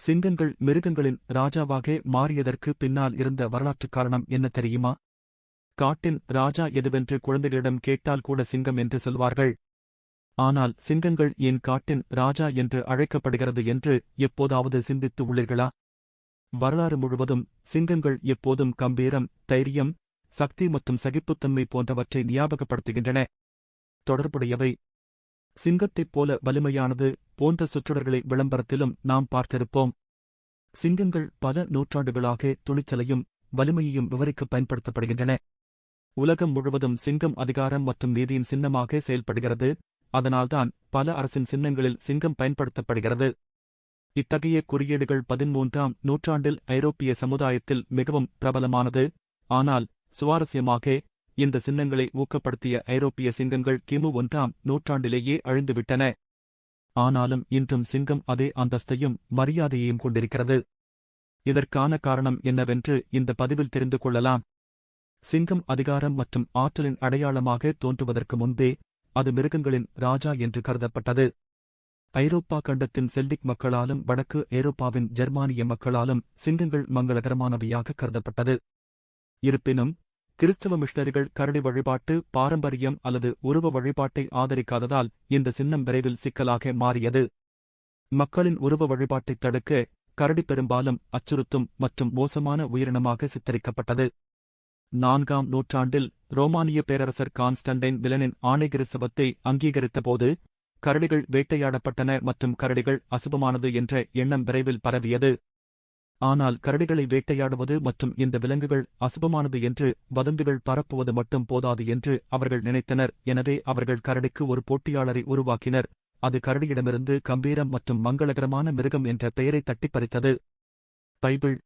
சிங்கங்கள் மிருகங்களின் ராஜாவாக மாறியதற்கு பின்னால் இருந்த வரலாற்றுக் காரணம் என்ன தெரியுமா? காட்டின் ராஜா எதுவென்று குழந்தைகளிடம் கேட்டால் கூட சிங்கம் என்று சொல்வார்கள். ஆனால் சிங்கங்கள் ஏன் காட்டின் ராஜா என்று அழைக்கப்படுகிறது என்று எப்போதாவது சிந்தித்து உள்ளீர்களா? வரலாறு முழுவதும் சிங்கங்கள் எப்போதும் கம்பீரம் தைரியம் சக்தி மற்றும் சகிப்புத்தன்மை போன்றவற்றை ஞாபகப்படுத்துகின்றன. தொடர்புடையவை சிங்கத்தைப் போல வலிமையானது போன்ற சுற்றுடர்களை விளம்பரத்திலும் நாம் பார்த்திருப்போம். சிங்கங்கள் பல நூற்றாண்டுகளாக துணிச்சலையும் வலிமையையும் விவரிக்க பயன்படுத்தப்படுகின்றன. உலகம் முழுவதும் சிங்கம் அதிகாரம் மற்றும் நீதியின் சின்னமாக செயல்படுகிறது. அதனால்தான் பல அரசின் சின்னங்களில் சிங்கம் பயன்படுத்தப்படுகிறது. இத்தகைய குறியீடுகள் பதிமூன்றாம் நூற்றாண்டில் ஐரோப்பிய சமுதாயத்தில் மிகவும் பிரபலமானது. ஆனால் சுவாரஸ்யமாக இந்த சின்னங்களை ஊக்கப்படுத்திய ஐரோப்பிய சிங்கங்கள் கிமு ஒன்றாம் நூற்றாண்டிலேயே அழிந்துவிட்டன. ஆனாலும் இன்றும் சிங்கம் அதே அந்தஸ்தையும் மரியாதையையும் கொண்டிருக்கிறது. இதற்கான காரணம் என்னவென்று இந்த பதிவில் தெரிந்து கொள்ளலாம். சிங்கம் அதிகாரம் மற்றும் ஆற்றலின் அடையாளமாக தோன்றுவதற்கு முன்பே அது மிருகங்களின் ராஜா என்று கருதப்பட்டது. ஐரோப்பா கண்டத்தின் செல்டிக் மக்களாலும் வடக்கு ஐரோப்பாவின் ஜெர்மானிய மக்களாலும் சிங்கங்கள் மங்களகரமானவையாக கருதப்பட்டது. இருப்பினும் கிறிஸ்தவ மிஷனரிகள் கரடி வழிபாட்டு பாரம்பரியம் அல்லது உருவ வழிபாட்டை ஆதரிக்காததால் இந்த சின்னம் விரைவில் சிக்கலாக மாறியது. மக்களின் உருவ வழிபாட்டைத் தடுக்க கரடி பெரும்பாலும் அச்சுறுத்தும் மற்றும் மோசமான உயிரினமாக சித்தரிக்கப்பட்டது. நான்காம் நூற்றாண்டில் ரோமானிய பேரரசர் கான்ஸ்டன்டைன் விலனின் ஆணை கிறிஸ்தவத்தை அங்கீகரித்தபோது கரடிகள் வேட்டையாடப்பட்டன மற்றும் கரடிகள் அசுபமானது என்ற எண்ணம் விரைவில் பரவியது. ஆனால் கரடிகளை வேட்டையாடுவது மற்றும் இந்த விலங்குகள் அசுபமானது என்று வதந்திகள் பரப்புவது மட்டும் போதாது என்று அவர்கள் நினைத்தனர். எனவே அவர்கள் கரடிக்கு ஒரு போட்டியாளரை உருவாக்கினர். அது கரடியிடமிருந்து கம்பீரம் மற்றும் மங்களகரமான மிருகம் என்ற பெயரை தட்டிப்பறித்தது பைபிள்.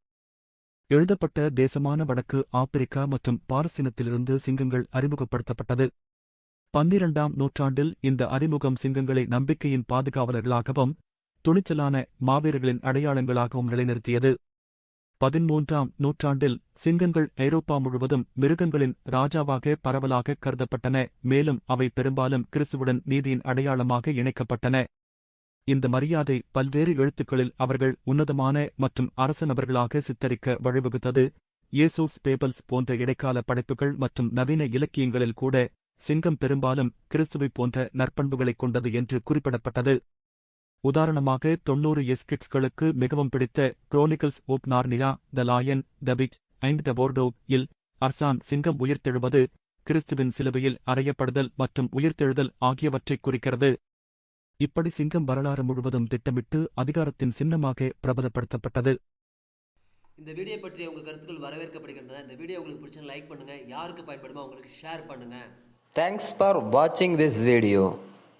எழுதப்பட்ட தேசமான வடக்கு ஆப்பிரிக்கா மற்றும் பாரசீனத்திலிருந்து சிங்கங்கள் அறிமுகப்படுத்தப்பட்டது. பன்னிரண்டாம் நூற்றாண்டில் இந்த அறிமுகம் சிங்கங்களை நம்பிக்கையின் பாதுகாவலர்களாகவும் துணிச்சலான மாவீரர்களின் அடையாளங்களாகவும் நிலைநிறுத்தியது. பதிமூன்றாம் நூற்றாண்டில் சிங்கங்கள் ஐரோப்பா முழுவதும் மிருகங்களின் ராஜாவாக பரவலாக கருதப்பட்டன மேலும் அவை பெரும்பாலும் கிறிஸ்துவுடன் நீதியின் அடையாளமாக இணைக்கப்பட்டன. இந்த மரியாதை பல்வேறு எழுத்துக்களில் அவர்கள் உன்னதமான மற்றும் அரச நபர்களாக சித்தரிக்க வழிவகுத்தது. இயேசூஸ் பேபல்ஸ் போன்ற இடைக்கால படைப்புகள் மற்றும் நவீன இலக்கியங்களில் கூட சிங்கம் பெரும்பாலும் கிறிஸ்துவைப் போன்ற நற்பண்புகளைக் கொண்டது என்று குறிப்பிடப்பட்டது. உதாரணமாக தொன்னூறு எஸ்கிட்ஸ்களுக்கு மிகவும் பிடித்த chronicles of Narnia the lion the witch and the Porto இல் அர்சான் சிங்கம் உயிர்த்தெழுவது கிறிஸ்துவின் சிலுவையில் அறையப்படுதல் மற்றும் உயிர்த்தெழுதல் ஆகியவற்றைக் குறிக்கிறது. இப்படி சிங்கம் வரலாறு முழுவதும் திட்டமிட்டு அதிகாரத்தின் சின்னமாக பிரபலப்படுத்தப்பட்டது. இந்த வீடியோ பற்றிய உங்கள் கருத்துக்கள் வரவேற்கப்படுகின்றன. இந்த வீடியோ உங்களுக்கு பிடிச்சா லைக் பண்ணுங்கள் யாருக்கு பயன்படுமோ அவங்களுக்கு ஷேர் பண்ணுங்கள் Thanks for watching this video.